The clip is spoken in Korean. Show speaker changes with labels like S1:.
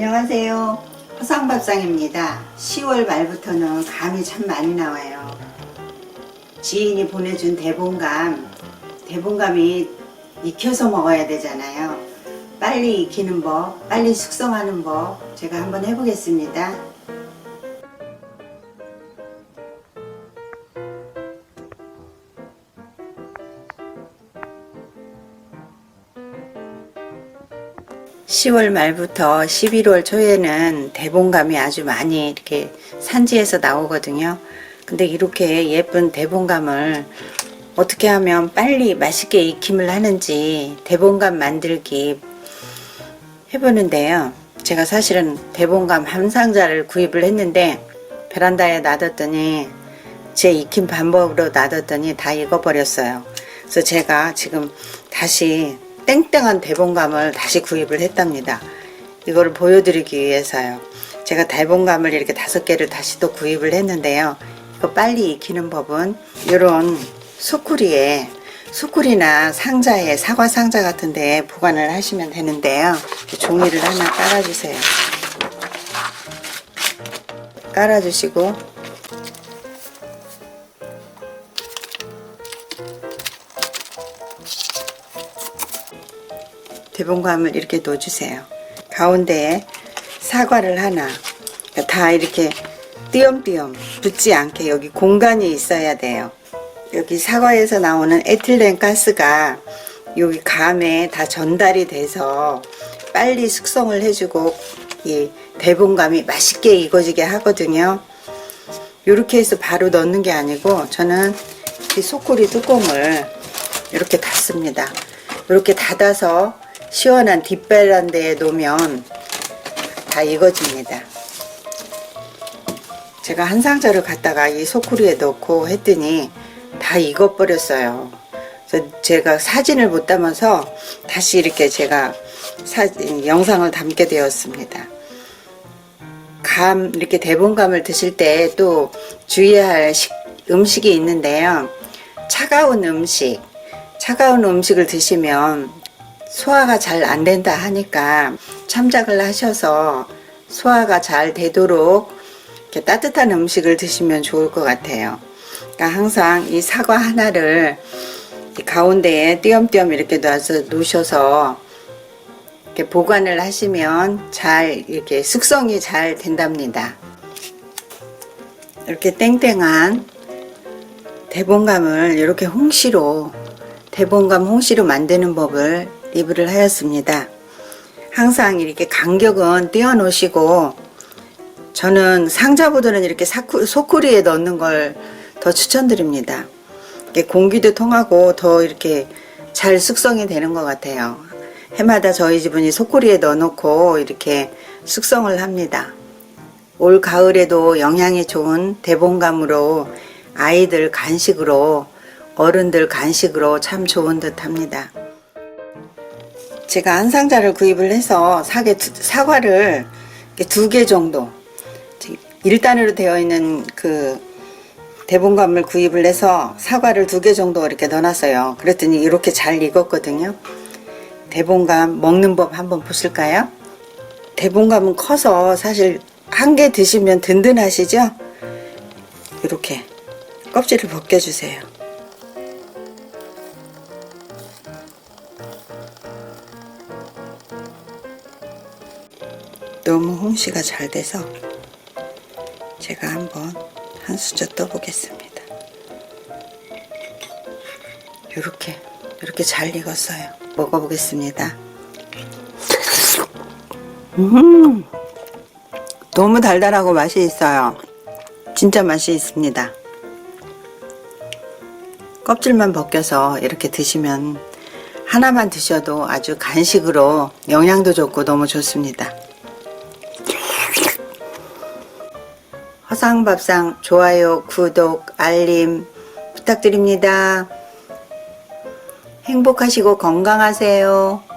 S1: 안녕하세요. 화상밥상입니다. 10월 말부터는 감이 참 많이 나와요. 지인이 보내준 대봉감, 대봉감이 익혀서 먹어야 되잖아요. 빨리 익히는 법, 빨리 숙성하는 법, 제가 한번 해보겠습니다. (10월) 말부터 (11월) 초에는 대봉감이 아주 많이 이렇게 산지에서 나오거든요. 근데 이렇게 예쁜 대봉감을 어떻게 하면 빨리 맛있게 익힘을 하는지 대봉감 만들기 해보는데요. 제가 사실은 대봉감 한 상자를 구입을 했는데 베란다에 놔뒀더니 제 익힌 방법으로 놔뒀더니 다 익어버렸어요. 그래서 제가 지금 다시 땡땡한 대봉감을 다시 구입을 했답니다. 이거를 보여드리기 위해서요. 제가 대봉감을 이렇게 다섯 개를 다시 또 구입을 했는데요. 이거 빨리 익히는 법은 이런 소쿠리에 소쿠리나 상자에 사과 상자 같은데 보관을 하시면 되는데요. 종이를 하나 깔아주세요. 깔아주시고 대봉감을 이렇게 넣어주세요. 가운데에 사과를 하나 다 이렇게 띄엄띄엄 붙지 않게 여기 공간이 있어야 돼요. 여기 사과에서 나오는 에틸렌 가스가 여기 감에 다 전달이 돼서 빨리 숙성을 해주고 이 대봉감이 맛있게 익어지게 하거든요. 이렇게 해서 바로 넣는 게 아니고 저는 이 소쿠리 뚜껑을 이렇게 닫습니다. 이렇게 닫아서 시원한 뒷베란다에 놓으면 다 익어집니다. 제가 한 상자를 갖다가 이 소쿠리에 넣고 했더니 다 익어버렸어요. 그래서 제가 사진을 못 담아서 다시 이렇게 제가 사진, 영상을 담게 되었습니다. 감, 이렇게 대봉감을 드실 때 또 주의해야 할 식, 음식이 있는데요. 차가운 음식, 차가운 음식을 드시면 소화가 잘 안 된다 하니까 참작을 하셔서 소화가 잘 되도록 이렇게 따뜻한 음식을 드시면 좋을 것 같아요. 그러니까 항상 이 사과 하나를 이 가운데에 띄엄띄엄 이렇게 놔서 놓으셔서 이렇게 보관을 하시면 잘 이렇게 숙성이 잘 된답니다. 이렇게 땡땡한 대봉감을 이렇게 홍시로 대봉감 홍시로 만드는 법을 리뷰를 하였습니다. 항상 이렇게 간격은 띄워 놓으시고 저는 상자보다는 이렇게 사쿠, 소쿠리에 넣는 걸 더 추천드립니다. 공기도 통하고 더 이렇게 잘 숙성이 되는 것 같아요. 해마다 저희 집은 이 소쿠리에 넣어놓고 이렇게 숙성을 합니다. 올 가을에도 영양이 좋은 대봉감으로 아이들 간식으로 어른들 간식으로 참 좋은 듯 합니다. 제가 한 상자를 구입을 해서 사계 사과를 두 개 정도 1단으로 되어 있는 그 대봉감을 구입을 해서 사과를 두 개 정도 이렇게 넣어놨어요. 그랬더니 이렇게 잘 익었거든요. 대봉감 먹는 법 한번 보실까요? 대봉감은 커서 사실 한 개 드시면 든든하시죠? 이렇게 껍질을 벗겨주세요. 너무 홍시가 잘 돼서 제가 한번 한 수저 떠보겠습니다. 이렇게 이렇게 잘 익었어요. 먹어보겠습니다. 음, 너무 달달하고 맛이 있어요. 진짜 맛이 있습니다. 껍질만 벗겨서 이렇게 드시면 하나만 드셔도 아주 간식으로 영양도 좋고 너무 좋습니다. 화상밥상 좋아요, 구독, 알림 부탁드립니다. 행복하시고 건강하세요.